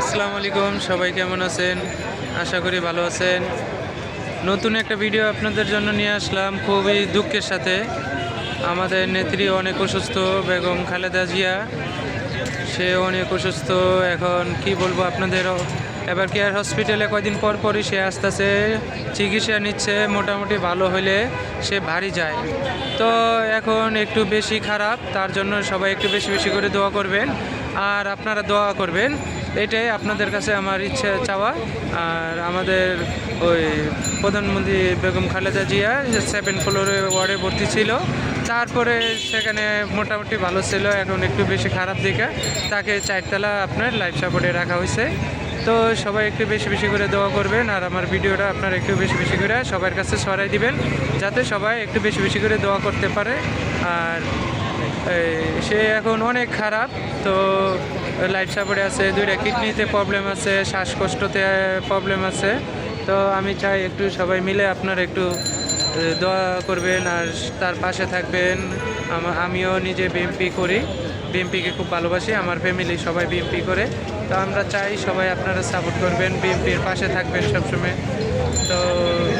আসসালামু আলাইকুম, সবাই কেমন আছেন? আশা করি ভালো আছেন। নতুন একটা ভিডিও আপনাদের জন্য নিয়ে আসলাম খুবই দুঃখের সাথে। আমাদের নেত্রী অনেক অসুস্থ, বেগম খালেদা জিয়া। সে অনেক অসুস্থ, এখন কি বলব আপনাদের? এবার কেয়ার হসপিটালে কয়দিন পর পরই সে আসতেছে, চিকিৎসা নিচ্ছে, মোটামুটি ভালো হলে সে ভারী যায়। তো এখন একটু বেশি খারাপ, তার জন্য সবাই একটু বেশি বেশি করে দোয়া করবেন। আর আপনারা দোয়া করবেন, এটাই আপনাদের কাছে আমার ইচ্ছে চাওয়া। আর আমাদের ওই প্রধানমন্ত্রী বেগম খালেদা জিয়া সেভেন ফ্লোরে ওয়ার্ডে ভর্তি ছিল। তারপরে সেখানে মোটামুটি ভালো ছিল, এখন একটু বেশি খারাপ দিকে। তাকে চারতলা আপনার লাইফ সাপোর্টে রাখা হয়েছে। তো সবাই একটু বেশি বেশি করে দোয়া করবেন, আর আমার ভিডিওটা আপনারা একটু বেশি বেশি করে সবার কাছে সরাই দিবেন, যাতে সবাই একটু বেশি বেশি করে দোয়া করতে পারে। আর সে এখন অনেক খারাপ, তো লাইফ সাপোর্টে আছে, দুইটা কিডনিতে প্রবলেম আছে, শ্বাসকষ্টতে প্রবলেম আছে। তো আমি চাই একটু সবাই মিলে আপনার একটু দোয়া করবেন আর তার পাশে থাকবেন। আমিও নিজে বিএমপি করি। বিএমপিকে খুব ভালোবাসি, আমার ফ্যামিলি সবাই বিএমপি করে। তো আমরা চাই সবাই আপনারা সাপোর্ট করবেন, বিএমপির পাশে থাকবেন সবসময়। তো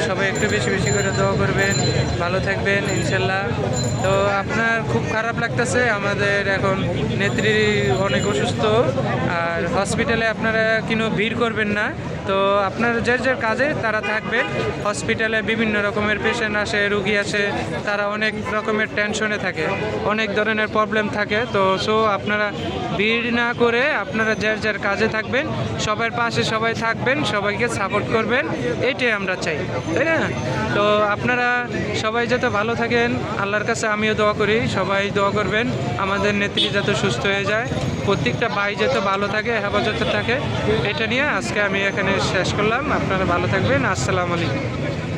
সবাই একটু বেশি বেশি করে দোয়া করবেন, ভালো থাকবেন, ইনশাল্লাহ। তো আপনার খুব খারাপ লাগতেছে, আমাদের এখন নেত্রী অনেক অসুস্থ, আর হসপিটালে আপনারা কোনো ভিড় করবেন না। তো আপনার যার যার কাজে তারা থাকবেন হসপিটালে বিভিন্ন রকমের পেশেন্ট আসে, রুগী আসে, তারা অনেক রকমের টেনশনে থাকে, অনেক ধরনের প্রবলেম থাকে। তো সো আপনারা ভিড় না করে আপনারা যার যার কাজে থাকবেন, সবার পাশে সবাই থাকবেন, সবাইকে সাপোর্ট করবেন এইটাই আমরা চাই, তাই না? তো আপনারা সবাই যাতে ভালো থাকেন, আল্লাহর কাছে আমিও দোয়া করি, সবাই দোয়া করবেন, আমাদের নেত্রী যাতে সুস্থ হয়ে যায়, প্রত্যেকটা ভাই যাতে ভালো থাকে, হেফাজতে থাকে, এটা নিয়ে আজকে আমি এখানে শেষ করলাম, আপনারা ভালো থাকবেন, আসসালামু আলাইকুম।